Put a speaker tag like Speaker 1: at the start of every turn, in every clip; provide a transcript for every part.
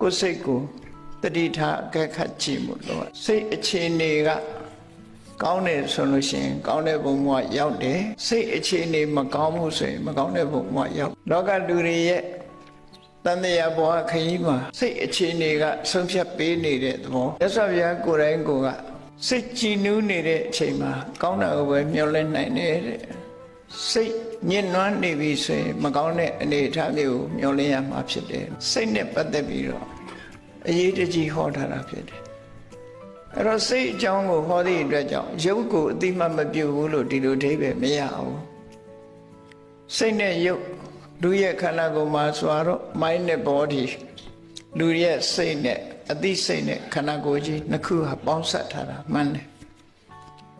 Speaker 1: ကိုယ်စိတ်ကိုတတိထားအကဲခတ်ကြည့်မှုလို့စိတ်အခြေအနေကကောင်းတယ်ဆိုလို့ရှိရင်ကောင်းတဲ့ဘုံဘဝရောက်တယ်စိတ်အခြေအနေမကောင်းမှုဆိုရင်မကောင်းတဲ့ဘုံဘဝရောက်လောကလူတွေရဲ့တန်တရားဘဝခရီးမှာစိတ်အခြေအနေကဆုံးဖြတ်ပေးနေတဲ့သဘောမြတ်စွာဘုရားကိုယ်တိုင်ကိုယ်ကစိတ်ကြည်နူးနေတဲ့အချိန်မှာကောင်းတာကိုပဲမျှော်လင့်နိုင်တယ်တဲ့ စိတ်ညစ်နွမ်းနေပြီဆိုရင်မကောင်းတဲ့အနေအထားမျိုးကိုမျှော်လင့်ရမှာဖြစ်တယ်စိတ်နဲ့ပတ်သက်ပြီးတော့အရေးတကြီးဟောထားတာဖြစ်တယ်အဲ့တော့စိတ်အကြောင်းကိုဟောသည့်အတွက်ကြောင့်ရုပ်ကိုအတိမတ်မပြုတ်ဘူးလို့ဒီလိုအဓိပ္ပာယ်မရဘူးစိတ်နဲ့ရုပ်လူရဲ့ခန္ဓာကိုယ်မှာဆိုတော့ mind နဲ့ body လူရဲ့စိတ်နဲ့အသိစိတ်နဲ့ခန္ဓာကိုယ်ကြီးနှစ်ခုဟာပေါင်းစပ်ထားတာမှန်တယ်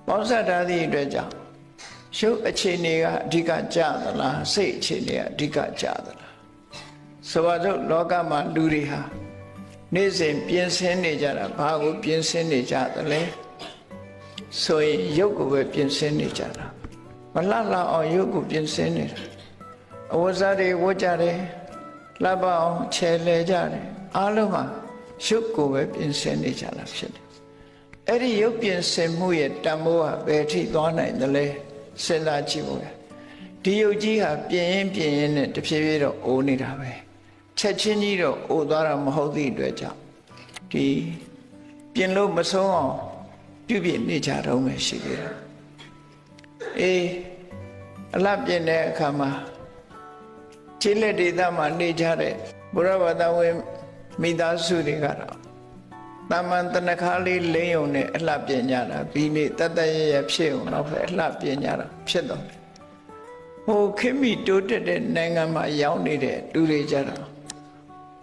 Speaker 1: ပေါင်းစပ်ထားသည့်အတွက်ကြောင့် ရုပ်အခြေအနေကအဓိကကြသလားစိတ်အခြေအနေကအဓိကကြသလားဆိုပါစို့လောကမှာလူတွေဟာနေ့စဉ်ပြင်ဆင်နေကြတာဘာကိုပြင်ဆင်နေကြသလဲဆိုရင်ရုပ်ကိုပဲပြင်ဆင်နေကြတာမလှလှအောင်ရုပ်ကိုပြင်ဆင်နေတာအဝဇ္ဇတွေဝတ်ကြတယ်လှပအောင်ခြေလဲကြတယ်အားလုံးဟာရုပ်ကိုပဲပြင်ဆင်နေကြတာဖြစ်တယ်အဲ့ဒီရုပ်ပြင်ဆင်မှုရဲ့တန်ဖိုးဟာဘယ်ထိသွားနိုင်သလဲ စဉ်းစားကြည့်ဖို့ဒီရုပ်ကြီးဟာပြင်ရင်ပြင်ရင်နဲ့တဖြည်းဖြည်းတော့အိုးနေတာပဲချက်ချင်းကြီးတော့အိုးသွားတာမဟုတ်သည့်အတွက်ကြောင့်ဒီပြင်လို့မဆုံးအောင်ပြုပြင်နေကြတော့မယ်ရှိသေးတယ်အေးအလှပြင်တဲ့အခါမှာခြေလက်ဒေသမှာနေကြတဲ့ဘုရားဘာသာဝင်မိသားစုတွေကတော့ တာမန်တနခါလေးလိမ့်ုံနဲ့အလှပြင်ကြတာဒီနေ့တတရရဖြစ်အောင်တော့ပဲအလှပြင်ကြတာဖြစ်တော့တယ်ဟိုခိမိတိုးတက်တဲ့နိုင်ငံမှာရောက်နေတဲ့လူတွေကြတော့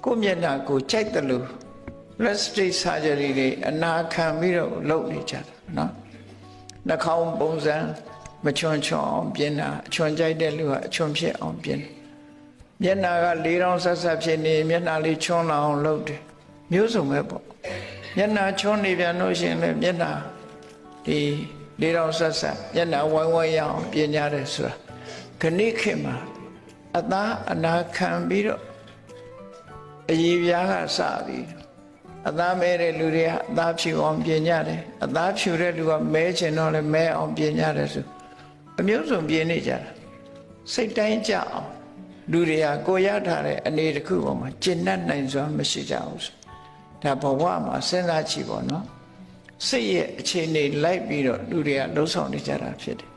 Speaker 1: ကိုယ့်မျက်နှာကိုကြိုက်တယ်လို့ plastic surgery တွေအနာခံပြီးတော့လုပ်နေကြတာနော်နှာခေါင်းပုံစံမချွန်ချွန်အောင်ပြင်တာအချွန်ကြိုက်တဲ့လူကအချွန်ဖြစ်အောင်ပြင်မျက်နှာကလေးတောင်ဆက်ဆက်ဖြစ်နေမျက်နှာလေးချွန်လာအောင်လုပ်တယ်မျိုးစုံပဲပေါ့ မျက်နှာချွန်နေပြန်လို့ရှိရင်လည်းမျက်နှာဒီလေးတောင်ဆက်ဆက်မျက်နှာဝိုင်းဝိုင်းရအောင်ပြင်ကြတယ်ဆိုတာခဏိခေတ်မှာအသားအနာခံပြီးတော့အည်ပြားကစပြီးအသားမဲတဲ့လူတွေကအသားဖြူအောင်ပြင်ကြတယ်အသားဖြူတဲ့လူကမဲချင်တော့လည်းမဲအောင်ပြင်ကြတယ်ဆိုအမျိုးစုံပြင်နေကြတာစိတ်တိုင်းကြအောင်လူတွေကကိုရထားတဲ့အနေတစ်ခုပေါ်မှာကျင့်တတ်နိုင်စွာမရှိကြဘူးဆို ဒါဘဝမှာစဉ်းစားကြည့်ပေါ့နော်စိတ်ရဲ့အခြေအနေလိုက်ပြီးတော့လူတွေကလှုပ်ဆောင်နေကြတာဖြစ်တယ်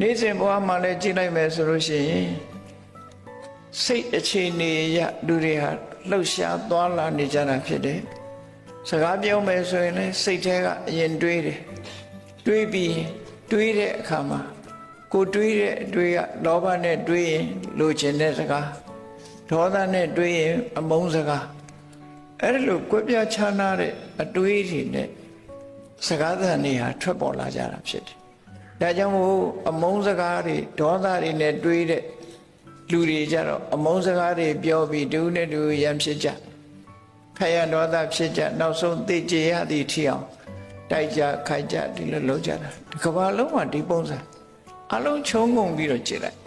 Speaker 1: နေ့စဉ်ဘဝမှာလည်းကြည့်လိုက်မယ်ဆိုလို့ရှိရင်စိတ်အခြေအနေရလူတွေဟာလှုပ်ရှားသွားလာနေကြတာဖြစ်တယ်စကားပြောမယ်ဆိုရင်လည်းစိတ်ထဲကအရင်တွေးတယ်တွေးပြီးတွေးတဲ့အခါမှာကိုတွေးတဲ့အတွေးကလောဘနဲ့တွေးရင်လိုချင်တဲ့စကားဒေါသနဲ့တွေးရင်အမုန်းစကား အဲ့ဒါလိုကွဲပြားခြားနာတဲ့အတွေးတွေနဲ့စကားသံတွေဟာထွက်ပေါ်လာကြတာဖြစ်တယ်ဒါကြောင့်မို့အမုန်းစကားတွေဒေါသတွေနဲ့တွေးတဲ့လူတွေကြတော့အမုန်းစကားတွေပြောပြီးတူနဲ့တူရံဖြစ်ကြခရဒေါသဖြစ်ကြနောက်ဆုံးသိကြရသည့်ထီအောင်တိုက်ကြခိုက်ကြဒီလိုလုပ်ကြတာဒီကဘာလုံးမှာဒီပုံစံအလုံးချုံငုံပြီးတော့ကြည့်လိုက်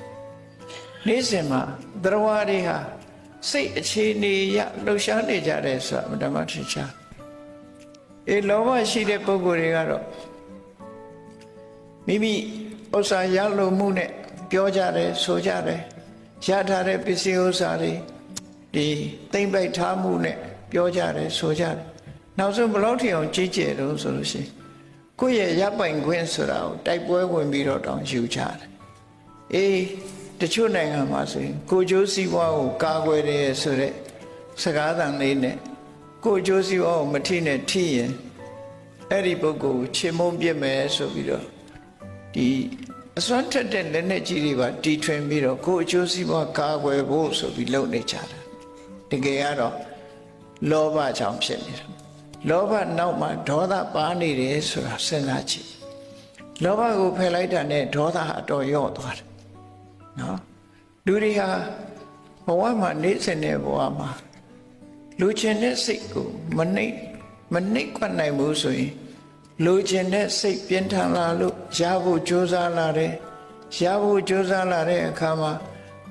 Speaker 1: နေ့စဉ်မှာသရဝါတွေဟာ စိတ်အခြေအနေရလှုပ်ရှားနေကြတယ်ဆိုတာဓမ္မထင်ရှားအေလောဘရှိတဲ့ပုဂ္ဂိုလ်တွေကတော့မိမိဥစ္စာရလို့မှုနဲ့ပြောကြတယ်ဆိုကြတယ်ရထားတဲ့ပစ္စည်းဥစ္စာတွေဒီတိမ့်ပိုက်ထားမှုနဲ့ပြောကြတယ်ဆိုကြတယ်နောက်ဆုံးဘလို့ထီအောင်ကြီးကျယ်တော့ဆိုလို့ရှိရင်ကိုယ့်ရဲ့ရပ်ပိုင်ခွင့်ဆိုတာကိုတိုက်ပွဲဝင်ပြီးတော့တောင်းယူကြတယ်အေး တချို့နိုင်ငံမှာဆိုရင်ကိုကျိုးစည်းဝါးကိုကာကွယ်တယ်ဆိုတဲ့စကားသံလေးနဲ့ကိုကျိုးစည်းဝါးကိုမထိနဲ့ထိရင်အဲ့ဒီပုဂ္ဂိုလ်ကိုချေမုန်းပြစ်မယ်ဆိုပြီးတော့ဒီအစွမ်းထက်တဲ့လက်နဲ့ကြီးတွေပါတီထွင်ပြီးတော့ကိုအကျိုးစီးပွားကာကွယ်ဖို့ဆိုပြီးလုပ်နေကြတာတကယ်ကတော့လောဘကြောင့်ဖြစ်နေတာလောဘနောက်မှာဒေါသပါနေတယ်ဆိုတာစဉ်းစားကြည့်လောဘကိုဖယ်လိုက်တာနဲ့ဒေါသအတော်ရော့သွားတယ် နော်လူတွေဟာဘဝမှာနေစင်တဲ့ဘဝမှာလူချင်းတဲ့စိတ်ကိုမနှိပ်မနှိပ်ခွနိုင်ဘူးဆိုရင်လိုချင်တဲ့စိတ်ပြင်းထန်လာလို့ရဖို့ကြိုးစားလာတယ်ရဖို့ကြိုးစားလာတဲ့အခါမှာ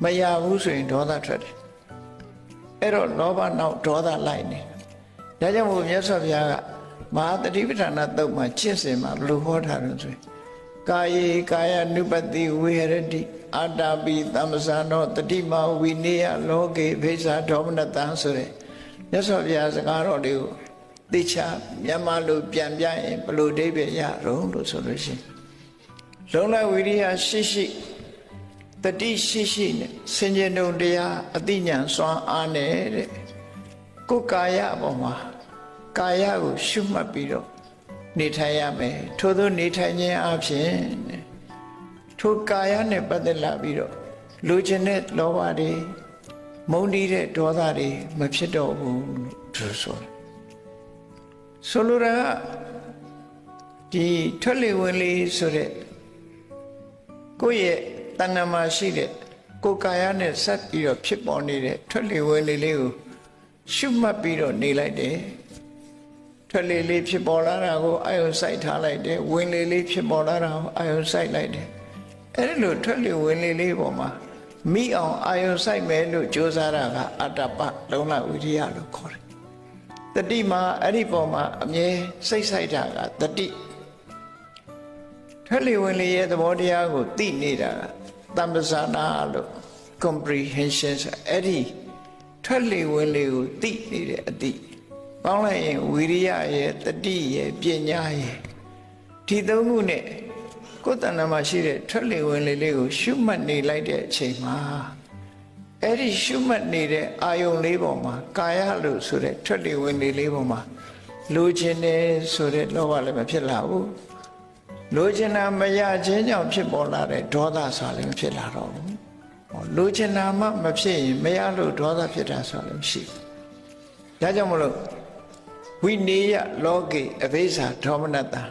Speaker 1: မရဘူးဆိုရင်ဒေါသထွက်တယ်အဲ့တော့လောဘနောက်ဒေါသလိုက်နေဒါကြောင့်မို့မြတ်စွာဘုရားကမဟာတတိပဋ္ဌာနာတုတ်မှာချစ်စင်မှာဘယ်လိုဟောထားတယ်ဆိုရင် ကာယေကာယ ानु ပတိဝေဟရတိအာတာပိသမ္ပဇာနောတတိမဝိနေယလောကေဖိစ္ဆာဒေါမနတံဆိုတဲ့မြတ်စွာဘုရားစကားတော်တွေကိုသိချမြန်မာလိုပြန်ပြရင်ဘယ်လိုအဓိပ္ပာယ်ရတော့လို့ဆိုလို့ရှိရင်လုံလဝိရိယရှိရှိတတိရှိရှိနဲ့စင်ကြယ်တုံတရားအတိညာစွမ်းအားနဲ့တဲ့ကိုယ်ကာယအပေါ်မှာကာယကိုရှုမှတ်ပြီးတော့ နေထိုင်ရမယ်ထို့သောနေထိုင်ခြင်းအပြင်တဲ့ထိုကာယနဲ့ပတ်သက်လာပြီးတော့လူကျင်တဲ့လောဘတွေမုန်းတီးတဲ့ဒေါသတွေမဖြစ်တော့ဘူးလို့သူဆိုတယ်ဆိုလိုတာကဒီထွက်လေဝင်လေဆိုတဲ့ကိုယ့်ရဲ့တဏ္ဍာမှာရှိတဲ့ကိုယ်ကာယနဲ့ဆက်ပြီးတော့ဖြစ်ပေါ်နေတဲ့ထွက်လေဝင်လေလေးကိုရှုမှတ်ပြီးတော့နေလိုက်တယ် ထွက်လေလေးဖြစ်ပေါ်လာတာကိုအာယုံစိုက်ထားလိုက်တယ်ဝင်လေလေးဖြစ်ပေါ်လာတာကိုအာယုံစိုက်လိုက်တယ်အဲ့ဒီလိုထွက်လေဝင်လေလေးပေါ်မှာမိအောင်အာယုံစိုက်မယ်လို့ကြိုးစားတာကအတ္တပလုံလဝိရိယလို့ခေါ်တယ်တတိမှာအဲ့ဒီပေါ်မှာအမြဲစိတ်ဆိုင်တာကတတိထွက်လေဝင်လေရဲ့သဘောတရားကိုသိနေတာကတမ္ပဇာနာလို့ comprehension ဆိုအဲ့ဒီထွက်လေဝင်လေကိုသိနေတဲ့အတိ ပေါင်းလိုက်ရင်ဝိရိယရဲ့တတိရဲ့ပညာရဲ့ဒီသုံးခုနဲ့ကိုယ်တဏ္ဍာမှာရှိတဲ့ထွက်လေဝင်လေလေးကိုရှုမှတ်နေလိုက်တဲ့အချိန်မှာအဲ့ဒီရှုမှတ်နေတဲ့အာယုံလေးပေါ်မှာကာယလို့ဆိုတဲ့ထွက်လေဝင်လေလေးပေါ်မှာလိုချင်တယ်ဆိုတဲ့လောဘလည်းမဖြစ်လာဘူးလိုချင်တာမရခြင်းကြောင့်ဖြစ်ပေါ်လာတဲ့ဒေါသဆိုတာလည်းမဖြစ်လာတော့ဘူးဟောလိုချင်တာမှမဖြစ်ရင်မရလို့ဒေါသဖြစ်တာဆိုတာလည်းမရှိဘူးဒါကြောင့်မလို့ ဝိနေယလောကေအဘိဇ္ဇာဒေါမနတံ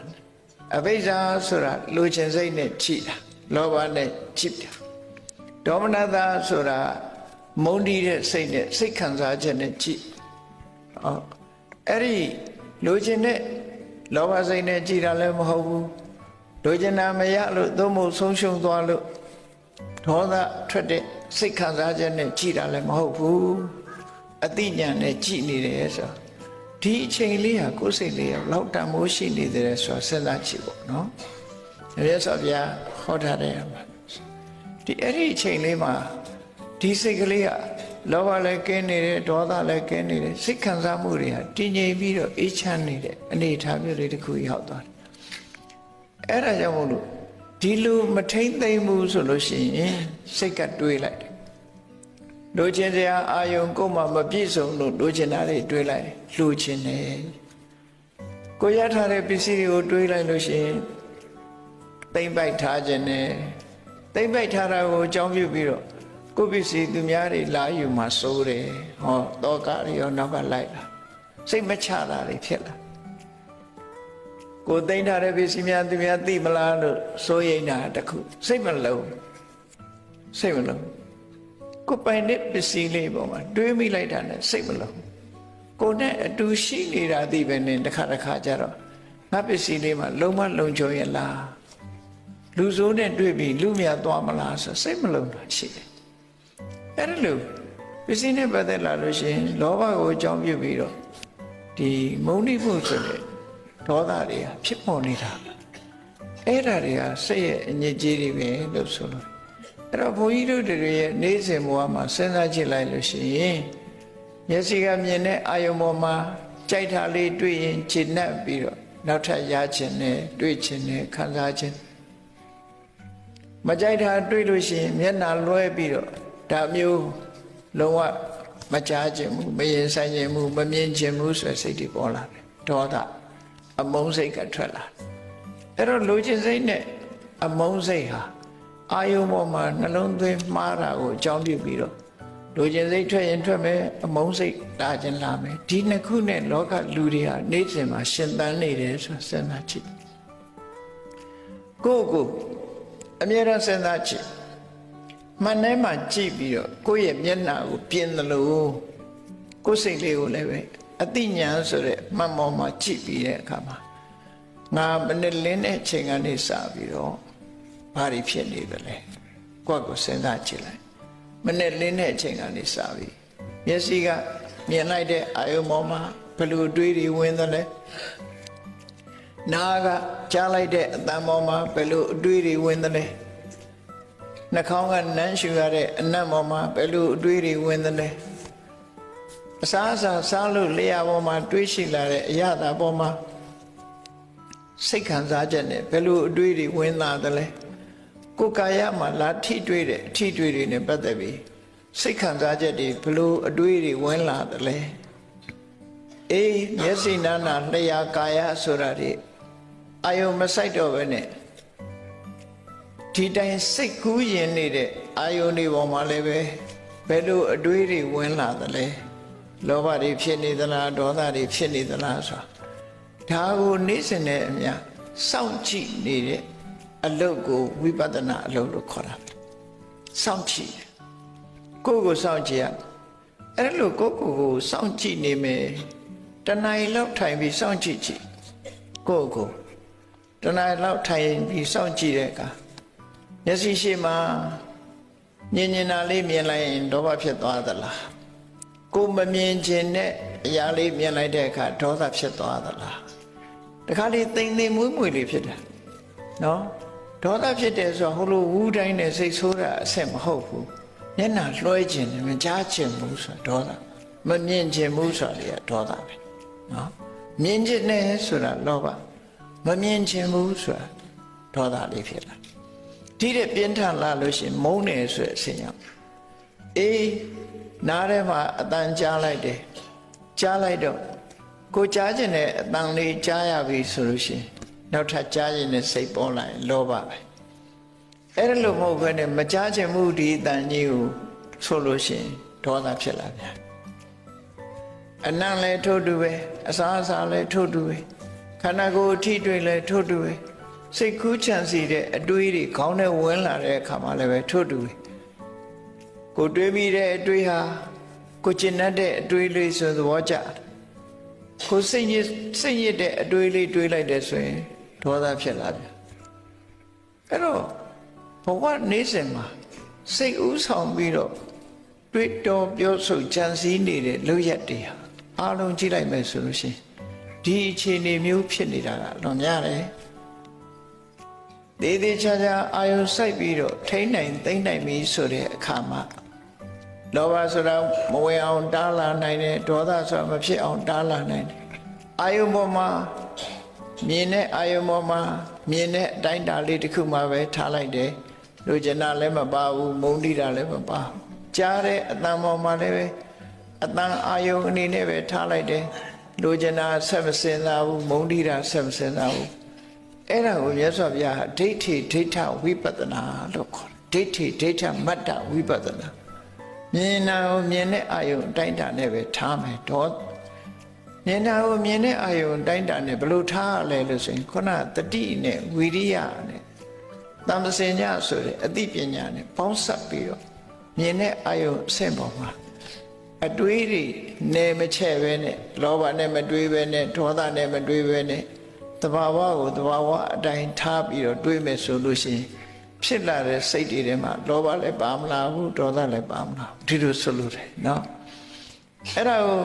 Speaker 1: အဘိဇ္ဇာဆိုတာလိုချင်စိတ်နဲ့ချိတာလောဘနဲ့ချိတာဒေါမနတဆိုတာမုန်းတီးတဲ့စိတ်နဲ့စိတ်ခံစားချက်နဲ့ချိဟောအဲ့ဒီလိုချင်တဲ့လောဘစိတ်နဲ့ကြည်တာလည်းမဟုတ်ဘူးလိုချင်တာမရလို့သို့မဟုတ်ဆုံးရှုံးသွားလို့ဒေါသထွက်တဲ့စိတ်ခံစားချက်နဲ့ကြည်တာလည်းမဟုတ်ဘူးအတိညာနဲ့ကြည်နေတယ်ဆို ဒီအချိန်လေးဟာကိုယ်စိတ်လေးရောက်လောက်တန်မိုးရှိနေတယ်ဆိုတာစဉ်းစားကြည့်ပေါ့နော်ရသော်ဗျာဟောထားတယ်မှာဒီအဲ့ဒီအချိန်လေးမှာဒီစိတ်ကလေးကလောဘလည်းကင်းနေတယ်ဒေါသလည်းကင်းနေတယ်စိတ်ခံစားမှုတွေဟာတည်ငြိမ်ပြီးတော့အေးချမ်းနေတဲ့အနေအထားမျိုးလေးတစ်ခုရောက်သွားတယ်အဲ့ဒါကြောင့်မို့လို့ဒီလိုမထိမ့်သိမ့်မှုဆိုလို့ရှိရင်စိတ်ကတွေးလိုက်တယ် လိုချင်စရာအာယုံကိုမှမပြည့်စုံလို့လိုချင်တာတွေတွေးလိုက်လိုချင်တယ်ကိုရထားတဲ့ပစ္စည်းတွေကိုတွေးလိုက်လို့ရှိရင်သိမ့်ပိုက်ထားခြင်းနဲ့သိမ့်ပိုက်ထားတာကိုအကြောင်းပြုပြီးတော့ကိုပစ္စည်းသူများတွေလာယူမှစိုးတယ်ဟောတောကတွေရောနောက်ကလိုက်လာစိတ်မချတာတွေဖြစ်လာကိုသိမ့်ထားတဲ့ပစ္စည်းများသူများသိမလားလို့စိုးရိမ်တာတခုစိတ်မလုံးစိတ်မလုံး ကိုပိုင်တဲ့ပစ္စည်းလေးပေါ်မှာတွေးမိလိုက်တာနဲ့စိတ်မလုံးကိုနဲ့အတူရှိနေတာသိပဲနဲ့တစ်ခါတစ်ခါကျတော့ငါပစ္စည်းလေးမှာလုံးဝလုံခြုံရလားလူဆိုးနဲ့တွေ့ပြီးလူမြတ်သွားမလားဆိုစိတ်မလုံးတာရှိတယ်အဲ့ဒါလို့ပစ္စည်းနဲ့ပတ်သက်လာလို့ရှိရင်လောဘကိုအကြောင်းပြုပြီးတော့ဒီမုန်းတိမှုဆိုတဲ့ဒေါသတွေကဖြစ်ပေါ်နေတာအဲ့ဒါတွေကစိတ်ရဲ့အညစ်အကြေးတွေပဲလို့ဆိုလို့ အဲ့တော့ဘုန်းကြီးတို့တွေရဲ့နေ့စဉ်ဘဝမှာစဉ်းစားကြည့်လိုက်လို့ရှိရင်မျက်စိကမြင်တဲ့အာယုံပေါ်မှာကြိုက်တာလေးတွေ့ရင်ခြေနှက်ပြီးတော့နောက်ထပ်ရခြင်းနဲ့တွေ့ခြင်းနဲ့ခံစားခြင်းမကြိုက်တာတွေ့လို့ရှိရင်မျက်နှာလွှဲပြီးတော့ဒါမျိုးလုံးဝမကြားခြင်းဘူးမရင်ဆိုင်ခြင်းဘူးမမြင်ခြင်းဘူးဆိုတဲ့စိတ်တွေပေါ်လာတယ်ဒေါသအမုန်းစိတ်ကထွက်လာအဲ့တော့လိုချင်စိတ်နဲ့အမုန်းစိတ်ဟာ အာယုံပေါ်မှာနှလုံးသွင်းမှားတာကိုအကြောင်းပြုပြီးတော့လိုချင်စိတ်ထွက်ရင်ထွက်မယ်အမုန်းစိတ်လာခြင်းလာမယ်ဒီနှစ်ခုနဲ့လောကလူတွေဟာနေ့စဉ်မှာရှင်သန်နေတယ်ဆိုစဉ်းစားကြည့်ကိုယ့်ကိုအမြဲတမ်းစဉ်းစားကြည့်မှန်ထဲမှာကြည့်ပြီးတော့ကိုယ့်ရဲ့မျက်နှာကိုပြင်သလိုကိုယ်စိတ်လေးကိုလည်းပဲအတိညာဆိုတဲ့မှန်ပေါ်မှာကြည့်ပြီးတဲ့အခါမှာငါမနဲ့လင်းတဲ့ချိန်ကနေစပြီးတော့ ဘာတွေဖြစ်နေသလဲကိုယ့်ကိုစဉ်းစားကြည့်လိုက်မနဲ့လင်းတဲ့အချိန်ကနေစပြီးမျက်စိကမြင်လိုက်တဲ့အာယုံပေါ်မှာဘယ်လိုအတွေးတွေဝင်သလဲနားကကြားလိုက်တဲ့အတန်ပေါ်မှာဘယ်လိုအတွေးတွေဝင်သလဲနှာခေါင်းကနမ်းရှူရတဲ့အနံ့ပေါ်မှာဘယ်လိုအတွေးတွေဝင်သလဲအစားအစာစားလို့လျှာပေါ်မှာတွေးရှိလာတဲ့အရသာပေါ်မှာစိတ်ခံစားချက်နဲ့ဘယ်လိုအတွေးတွေဝင်လာသလဲ ကိုယ်ကာယမှာလာထိတွေ့တဲ့အထိတွေ့တွေနဲ့ပတ်သက်ပြီးစိတ်ခံစားချက်တွေဘယ်လိုအတွေးတွေဝင်လာသလဲအေးမျက်စိနာနာလျှာကာယဆိုတာတွေအာယုံမဆိုင်တော့ပဲနဲ့ဒီတိုင်းစိတ်ကူးရင်နေတဲ့အာယုန်တွေပေါ်မှာလည်းပဲဘယ်လိုအတွေးတွေဝင်လာသလဲလောဘတွေဖြစ်နေသလားဒေါသတွေဖြစ်နေသလားဆိုတာဒါကိုနေ့စဉ်နဲ့အမျှစောင့်ကြည့်နေတဲ့ အလုပ်ကိုဝိပဿနာအလုပ်လို့ခေါ်တာစောင့်ကြည့်တယ်ကိုယ့်ကိုစောင့်ကြည့်ရအဲ့လိုကိုယ့်ကိုယ်ကိုစောင့်ကြည့်နေမယ်တဏှာလောက်ထိုင်ပြီးစောင့်ကြည့်ကြည့်ကိုယ့်ကိုတဏှာလောက်ထိုင်ပြီးစောင့်ကြည့်တဲ့အခါမျက်စိရှိမှမြင်မြင်တာလေးမြင်လိုက်ရင်ဒေါသဖြစ်သွားသလားကိုမမြင်ခြင်းနဲ့အရာလေးမြင်လိုက်တဲ့အခါဒေါသဖြစ်သွားသလားတခါလေးတိမ်တိမ်မွေးမွေလေးဖြစ်တယ်နော် ဒေါသဖြစ်တယ်ဆိုတော့ဟိုလိုဝူးတိုင်းနဲ့စိတ်ဆိုးတာအဆင်မဟုတ်ဘူးမျက်နှာလွှဲခြင်းနဲ့မကြားခြင်းဘူးဆိုတော့ဒေါသမမြင်ခြင်းဘူးဆိုတာလေဒေါသပဲနော်မြင်ခြင်းနဲ့ဆိုတာလောဘမမြင်ခြင်းဘူးဆိုတာဒေါသလေးဖြစ်လာဒီတဲ့ပြင်းထန်လာလို့ရှိရင်မုန်းတယ်ဆိုတဲ့အဆင်ရောက်အေးနားထဲမှာအတန်ကြားလိုက်တယ်ကြားလိုက်တော့ကိုကြားခြင်းနဲ့အတန်လေးကြားရပြီဆိုလို့ရှိရင် နောက်ထပ်ကြားခြင်းနဲ့စိတ်ပေါ်လာရင်လောဘပဲအဲ့ဒါလို့မဟုတ်ဘဲနဲ့မကြားခြင်းမှုဒီအတန်ကြီးကိုဆိုလို့ရှိရင်ဒေါသဖြစ်လာပြန်အနံ့လည်းထို့တူပဲအစားအစာလည်းထို့တူပဲခန္ဓာကိုယ်အထိတွေ့လည်းထို့တူပဲစိတ်ကူးချမ်းစီတဲ့အတွေးတွေခေါင်းထဲဝင်လာတဲ့အခါမှာလည်းပဲထို့တူပဲကိုတွေးပြီးတဲ့အတွေးဟာကိုကျင်တတ်တဲ့အတွေးလေးဆိုသဘောကျကိုစိတ်ညစ်စိတ်ညစ်တဲ့အတွေးလေးတွေးလိုက်တယ်ဆိုရင် ဒေါသဖြစ်လာပြန်အဲ့တော့ဘဝနေစဉ်မှာစိတ်ဥဆောင်ပြီးတော့တွေးတော်ပြောဆိုကြံစည်နေတဲ့လူရက်တွေဟာအားလုံးကြည့်လိုက်မယ်ဆိုလို့ရှိရင်ဒီအခြေအနေမျိုးဖြစ်နေတာကလွန်များတယ်သေးသေးချာချာအာယုံစိုက်ပြီးတော့ထိမ့်နိုင်သိမ့်နိုင်ပြီဆိုတဲ့အခါမှာလောဘဆိုတာမဝင်အောင်တားလာနိုင်တယ်ဒေါသဆိုတာမဖြစ်အောင်တားလာနိုင်တယ်အာယုံပေါ်မှာ မြင်တဲ့အာယုံပေါ်မှာမြင်တဲ့အတိုင်းတာလေးတစ်ခုမှပဲထားလိုက်တယ်လူကျင်တာလည်းမပါဘူးမုန်းတိတာလည်းမပါဘူးကြားတဲ့အတန်ပေါ်မှာလည်းပဲအတန်အာယုံအနေနဲ့ပဲထားလိုက်တယ်လူကျင်တာဆက်မစင်စားဘူးမုန်းတိတာဆက်မစင်စားဘူးအဲ့ဒါကိုမြတ်စွာဘုရားဒိဋ္ဌိဒိဋ္ဌဝိပဿနာလို့ခေါ်တယ်ဒိဋ္ဌိဒိဋ္ဌမတ္တဝိပဿနာမြင်တာကိုမြင်တဲ့အာယုံအတိုင်းတာနဲ့ပဲထားမယ်တော့ မြင်တာကိုမြင်တဲ့အာယုံအတိုင်းတာနဲ့ဘယ်လိုထားရလဲလို့ဆိုရင်ခုနတတိနဲ့ဝီရိယနဲ့တမ္ပစင်ညဆိုတဲ့အသိပညာနဲ့ပေါင်းစပ်ပြီးတော့မြင်တဲ့အာယုံအဆင့်ပေါ်မှာအတွေးတွေနေမချဲ့ပဲနဲ့လောဘနဲ့မတွေးပဲနဲ့ဒေါသနဲ့မတွေးပဲနဲ့တဘာဝကိုတဘာဝအတိုင်းထားပြီးတော့တွေးမယ်ဆိုလို့ရှိရင်ဖြစ်လာတဲ့စိတ်တွေထဲမှာလောဘလည်းပါမလာဘူးဒေါသလည်းပါမလာဘူးဒီလိုဆိုလို့တယ်နော်အဲ့ဒါကို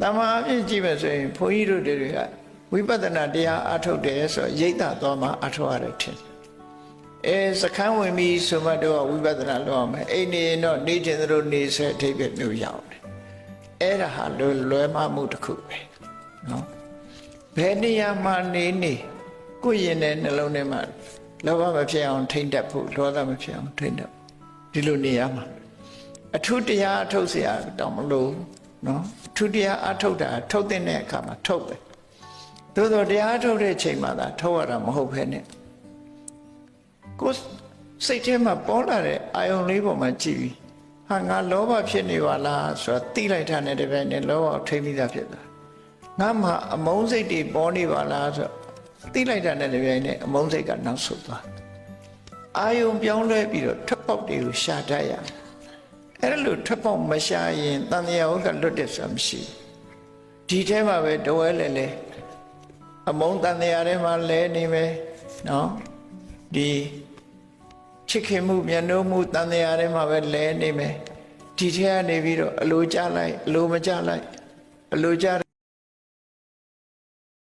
Speaker 1: တမန်အပြည့်ကြည့်မယ်ဆိုရင်ဘုန်းကြီးတို့တွေကဝိပဿနာတရားအထုတ်တယ်ဆိုရိတ်တာသွားမှအထုတ်ရတယ်ထင်အဲစခန်းဝင်ပြီးဆိုမှတော့ဝိပဿနာလုပ်အောင်မယ်အိနေတော့နေခြင်းတို့နေဆဲအထိပ်ပဲမျိုးရောက်တယ်အဲ့ဒါဟာလွယ်လွယ်မှမှုတစ်ခုပဲနော်ဘယ်နေရာမှာနေနေကိုယ့်ရင်တဲ့နှလုံးထဲမှာလောဘမဖြစ်အောင်ထိမ့်တတ်ဖို့ဒေါသမဖြစ်အောင်ထိမ့်တတ်ဒီလိုနေရာမှာအထုတရားအထုတ်เสียတောင်မလို့ နော်အထုတရားအထုတ်တာထုတ်တဲ့အခါမှာထုတ်ပဲသို့တော့တရားထုတ်တဲ့ချိန်မှာသာထုတ်ရတာမဟုတ်ဘဲနဲ့ကိုယ်စိတ်ထဲမှာပေါ်လာတဲ့အာယုံလေးပေါ်မှာကြည့်ပြီးဟာငါလောဘဖြစ်နေပါလားဆိုတော့တိလိုက်တာနဲ့တပည့်နဲ့လောဘထိမ့်ပြီးသားဖြစ်တာငါမှအမုန်းစိတ်တွေပေါ်နေပါလားဆိုသိလိုက်တာနဲ့တပြိုင်နက်အမုန်းစိတ်ကနောက်ဆုတ်သွားအာယုံပြောင်းလဲပြီးတော့ထွက်ပေါက်တွေကိုရှာတတ်ရ အဲ့လိုထွက်ပေါက်မရှာရင်တန်တရားဟုတ်ကလွတ်တဲ့ဆိုတာမရှိဒီထဲမှာပဲတဝဲလဲလဲအမုန်းတန်တရားထဲမှာလဲနေမယ်နော်ဒီချစ်ခင်မှုမျက်နှာမှုတန်တရားထဲမှာပဲလဲနေမယ်ဒီထဲကနေပြီးတော့အလိုကြလိုက်အလိုမကြလိုက်အလိုကြ